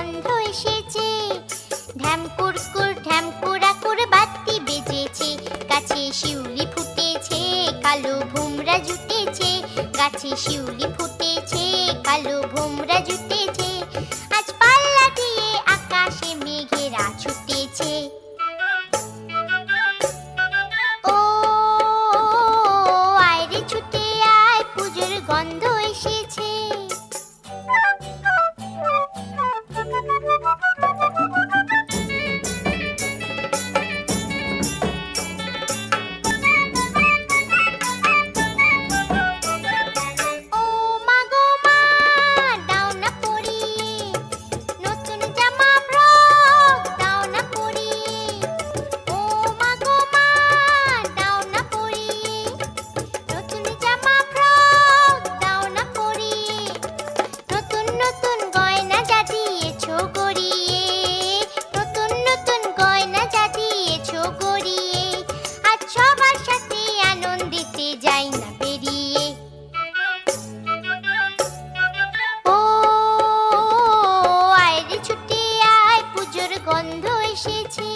গন্ধ এসেছে। ঢ্যামকুর স্কুল ঢ্যামকুরা করে বাতি বেজেছে। গাছে শিউলি ফুটেছে, কালো ভুমরা জুটেছে। গাছে শিউলি ফুটেছে এসেছে।